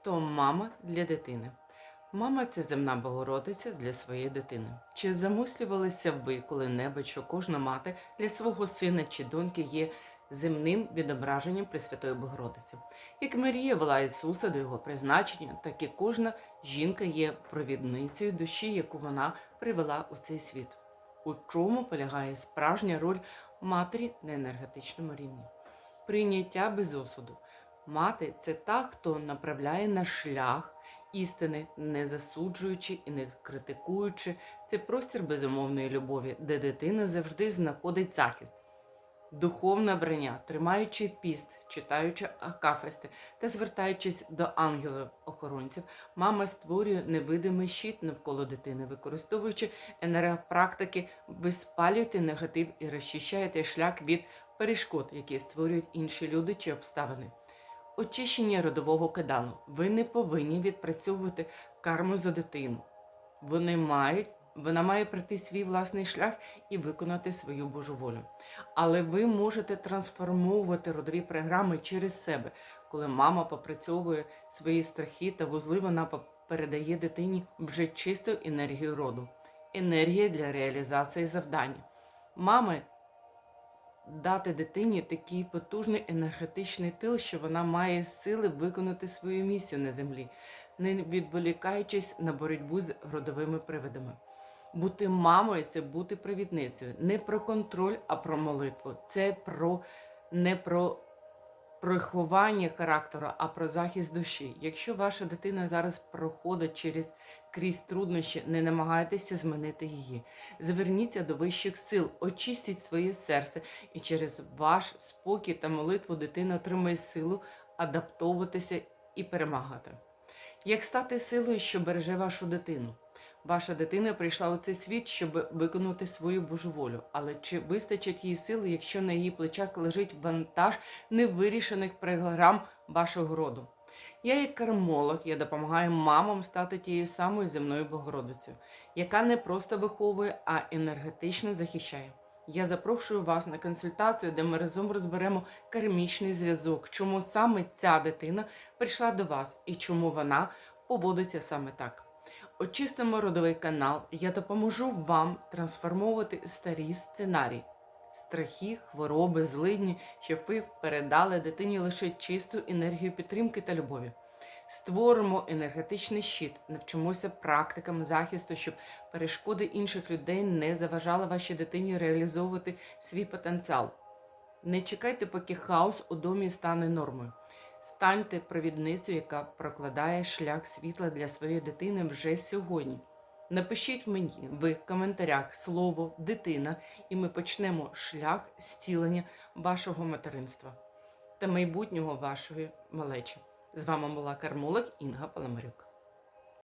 Хто мама для дитини? Мама це земна Богородиця для своєї дитини. Чи замислювалися ви коли-небудь, що кожна мати для свого сина чи доньки є земним відображенням Пресвятої Богородиці? Як Марія вела Ісуса до його призначення, так і кожна жінка є провідницею душі, яку вона привела у цей світ. У чому полягає справжня роль матері на енергетичному рівні? Прийняття без осуду. Мати це та, хто направляє на шлях істини, не засуджуючи і не критикуючи. Це простір безумовної любові, де дитина завжди знаходить захист. Духовне брання, тримаючи піст, читаючи акафисти та звертаючись до ангелів-охоронців, мама створює невидимий щит навколо дитини, використовуючи енергопрактики, ви спалюєте негатив і розчищаєте шлях від перешкод, які створюють інші люди чи обставини. Очищення родового кидану. Ви не повинні відпрацьовувати карму за дитину. Вони мають, вона має пройти свій власний шлях і виконати свою Божу волю. Але ви можете трансформовувати родові програми через себе. Коли мама попрацьовує свої страхи та вузли, вона передає дитині вже чисту енергію роду, енергія для реалізації завдання. Мами дати дитині такий потужний енергетичний тил, що вона має сили виконати свою місію на землі, не відволікаючись на боротьбу з родовими привидами. Бути мамою це бути провідницею. Не про контроль, а про молитву. Це про не про приховання характеру, а про захист душі. Якщо ваша дитина зараз проходить через крізь труднощі, не намагайтеся змінити її. Зверніться до вищих сил, очистіть своє серце, і через ваш спокій та молитву дитина отримає силу адаптовуватися і перемагати. Як стати силою, що береже вашу дитину? Ваша дитина прийшла у цей світ, щоб виконати свою Божу волю. Але чи вистачить їй сили, якщо на її плечах лежить вантаж невирішених програм вашого роду? Я, як кармолог, я допомагаю мамам стати тією самою земною Богородицею, яка не просто виховує, а енергетично захищає. Я запрошую вас на консультацію, де ми разом розберемо кармічний зв'язок, чому саме ця дитина прийшла до вас і чому вона поводиться саме так. Очистимо родовий канал, я допоможу вам трансформовувати старі сценарії, страхи, хвороби, злидні, щоб ви передали дитині лише чисту енергію підтримки та любові. Створимо енергетичний щит, навчимося практикам захисту, щоб перешкоди інших людей не заважали вашій дитині реалізовувати свій потенціал. Не чекайте, поки хаос у домі стане нормою. Станьте провідницею, яка прокладає шлях світла для своєї дитини вже сьогодні. Напишіть мені в коментарях слово дитина, і ми почнемо шлях зцілення вашого материнства та майбутнього вашої малечі. З вами була кармолог Інга Паламарюк.